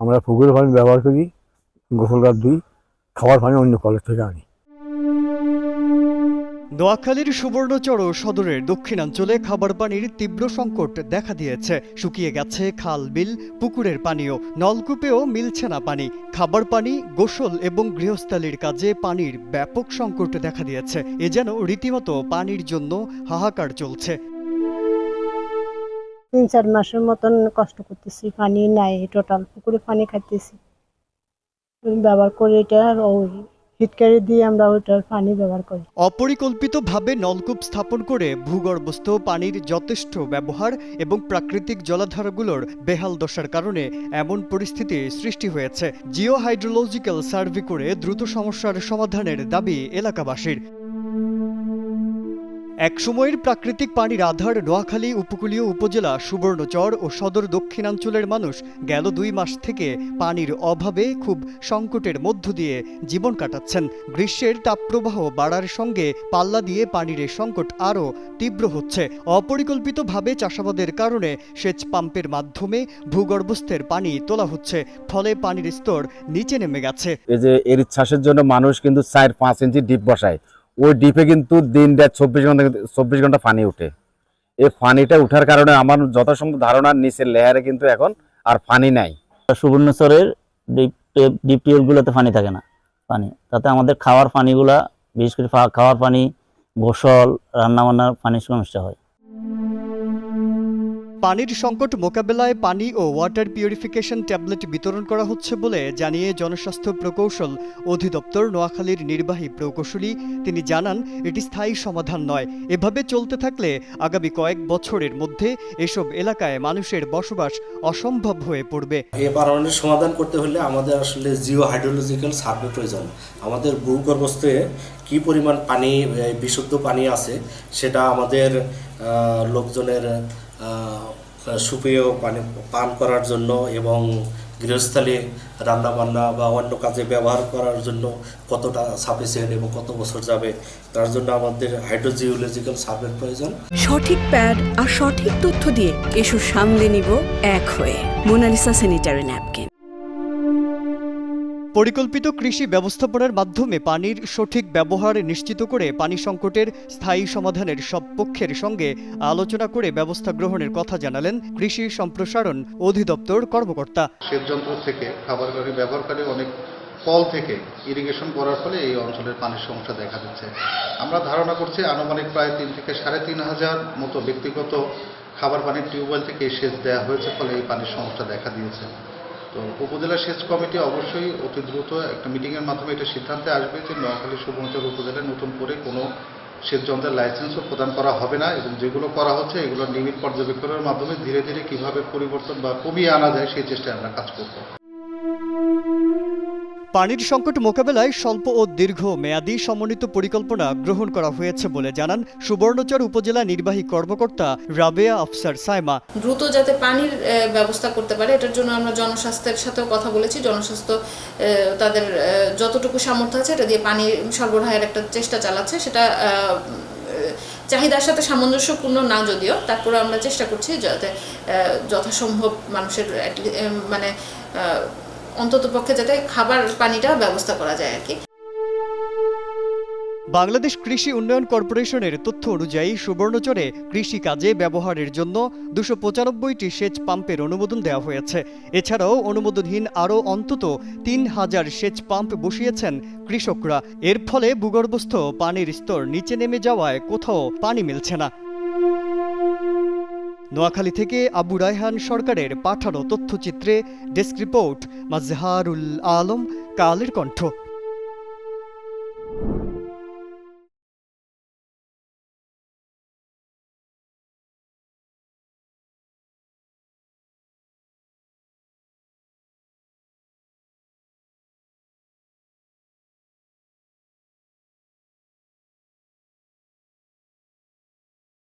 আমরা পুকুরের পানি ব্যবহার করি, গোসল গাছ দুই খাবার পানি অন্য কলের থেকে আনি। নোয়াখালীর সুবর্ণচর সদরের দক্ষিণাঞ্চলে খাবার পানির তীব্র সংকট দেখা দিয়েছে। শুকিয়ে গেছে খাল, বিল, পুকুরের পানিও, নলকূপেও মিলছে না পানি। খাবার পানি, গোসল এবং গৃহস্থালির কাজে পানির ব্যাপক সংকট দেখা দিয়েছে। এ যেন রীতিমতো পানির জন্য হাহাকার চলছে। তিন চার মাসের মতন কষ্ট করতেছি, পানি নাই টোটাল পুকুরে পানি খাইতেছি। ব্যবহার করে এটা ওই হিটকারি দিয়ে আমরা ওইটার পানি ব্যবহার করি। অপরিকল্পিতভাবে নলকূপ স্থাপন করে ভূগর্ভস্থ পানির যথেষ্ট ব্যবহার এবং প্রাকৃতিক জলাধারগুলোর বেহাল দশার কারণে এমন পরিস্থিতি সৃষ্টি হয়েছে। জিও হাইড্রোলজিক্যাল সার্ভে করে দ্রুত সমস্যার সমাধানের দাবি এলাকাবাসীর। একসময়ের প্রাকৃতিক পানির আধার নোয়াখালী উপকূলীয় উপজেলা সুবর্ণচর ও সদর দক্ষিণাঞ্চলের মানুষ গেল দুই মাস থেকে পানির অভাবে খুব সংকটের মধ্য দিয়ে জীবন কাটাচ্ছেন। গ্রীষ্মের তাপপ্রবাহ বাড়ার সঙ্গে পাল্লা দিয়ে পানির সংকট আরও তীব্র হচ্ছে। অপরিকল্পিতভাবে চাষাবাদের কারণে সেচ পাম্পের মাধ্যমে ভূগর্ভস্থের পানি তোলা হচ্ছে। ফলে পানির স্তর নিচে নেমে গেছে। এই যে এর চাষের জন্য মানুষ কিন্তু চার পাঁচ ইঞ্চি ডিপ বসায়। ওই ডিপে কিন্তু দিন রাত চব্বিশ ঘণ্টা চব্বিশ ঘণ্টা পানি উঠে। এই পানিটা উঠার কারণে আমার যথাসম্ভব ধারণার নিচের লেয়ারে কিন্তু এখন আর পানি নাই। সুবর্ণচরের ডিপ টিউবগুলোতে পানি থাকে না পানি তাতে আমাদের খাওয়ার পানিগুলা বিশেষ করে খাওয়ার পানি গোসল, রান্নাবান্নার পানির সমস্যা হয়। পানির সংকট মোকাবেলায় পানি ও ওয়াটার পিউরিফিকেশন ট্যাবলেট বিতরণ করা হচ্ছে বলে জানিয়ে জনস্বাস্থ্য প্রকৌশল অধিদপ্তর নোয়াখালীর নির্বাহী প্রকৌশলী। তিনি জানান, এটি স্থায়ী সমাধান নয়। এভাবে চলতে থাকলে আগামী কয়েক বছরের মধ্যে এসব এলাকায় মানুষের বসবাস অসম্ভব হয়ে পড়বে। এই বারণের সমাধান করতে হলে আমাদের আসলে জিও হাইড্রোলজিক্যাল সার্ভে প্রয়োজন। আমাদের ভূগর্ভস্থে কি পরিমাণ পানি বিশুদ্ধ পানি আছে, সেটা আমাদের লোকজনের সুপেয় পানি পান করার জন্য এবং গৃহস্থলে রান্নাবান্না বা অন্য কাজে ব্যবহার করার জন্য কতটা সাফিসিয়েন্ট এবং কত বছর যাবে, তার জন্য আমাদের হাইড্রোজিওলজিক্যাল সার্ভের প্রয়োজন। সঠিক প্যাড আর সঠিক তথ্য দিয়ে এসব সামলে নিব এক হয়ে। Monalisa sanitary napkin. পরিকল্পিত কৃষি ব্যবস্থাপনার মাধ্যমে পানির সঠিক ব্যবহার নিশ্চিত করে পানি সংকটের স্থায়ী সমাধানের সব পক্ষের সঙ্গে আলোচনা করে ব্যবস্থা গ্রহণের কথা জানালেন কৃষি সম্প্রসারণ অধিদপ্তর কর্মকর্তা। সেচ যন্ত্র থেকে খাবারকারী ব্যবহারকারী অনেক কল থেকে ইরিগেশন করার ফলে এই অঞ্চলের পানির সমস্যা দেখা দিচ্ছে। আমরা ধারণা করছি আনুমানিক প্রায় তিন থেকে সাড়ে তিন হাজার মতো ব্যক্তিগত খাবার পানির টিউবওয়েল থেকে সেচ দেওয়া হয়েছে, ফলে এই পানির সমস্যা দেখা দিয়েছে। তো উপজেলা সেচ কমিটি অবশ্যই অতি দ্রুত একটা মিটিংয়ের মাধ্যমে এটা সিদ্ধান্তে আসবে যে নোয়াখালী, সুবর্ণচর উপজেলায় নতুন করে কোনো সেচ যন্ত্রের লাইসেন্সও প্রদান করা হবে না এবং যেগুলো করা হচ্ছে, এগুলো নিবিড় পর্যবেক্ষণের মাধ্যমে ধীরে ধীরে কীভাবে পরিবর্তন বা কমিয়ে আনা যায় সেই চেষ্টায় আমরা কাজ করব। পানির সংকট মোকাবেলায় স্বল্প ও দীর্ঘ মেয়াদী সমন্বিত পরিকল্পনা গ্রহণ করা হয়েছে বলে জানান সুবর্ণচর উপজেলা নির্বাহী কর্মকর্তা রাবেয়া আফসার সাইমা। দ্রুত যাতে পানির ব্যবস্থা করতে পারে, এটার জন্য আমরা জনস্বাস্থ্যের সাথেও কথা বলেছি। জনস্বাস্থ্য তাদের যতটুকু সামর্থ্য আছে, এটা দিয়ে পানি সরবরাহের একটা চেষ্টা চালাচ্ছে। সেটা চাহিদার সাথে সামঞ্জস্যপূর্ণ না যদিও তারপরে আমরা চেষ্টা করছি যাতে যথাসম্ভব মানুষের মানে অন্তত পক্ষে যাতে খাবার পানিটা ব্যবস্থা করা যায় আর কি। বাংলাদেশ কৃষি উন্নয়ন কর্পোরেশনের তথ্য অনুযায়ী সুবর্ণচরে কৃষি কাজে ব্যবহারের জন্য দুশো পঁচানব্বইটি সেচ পাম্পের অনুমোদন দেওয়া হয়েছে। এছাড়াও অনুমোদনহীন আরও অন্তত তিন হাজার সেচ পাম্প বসিয়েছেন কৃষকরা। এর ফলে ভূগর্ভস্থ পানির স্তর নিচে নেমে যাওয়ায় কোথাও পানি মিলছে না। নোয়াখালী থেকে আবু রায়হান সরকারের পাঠানো তথ্যচিত্রে ডেস্ক রিপোর্ট মাজহারুল আলম কালের কণ্ঠ।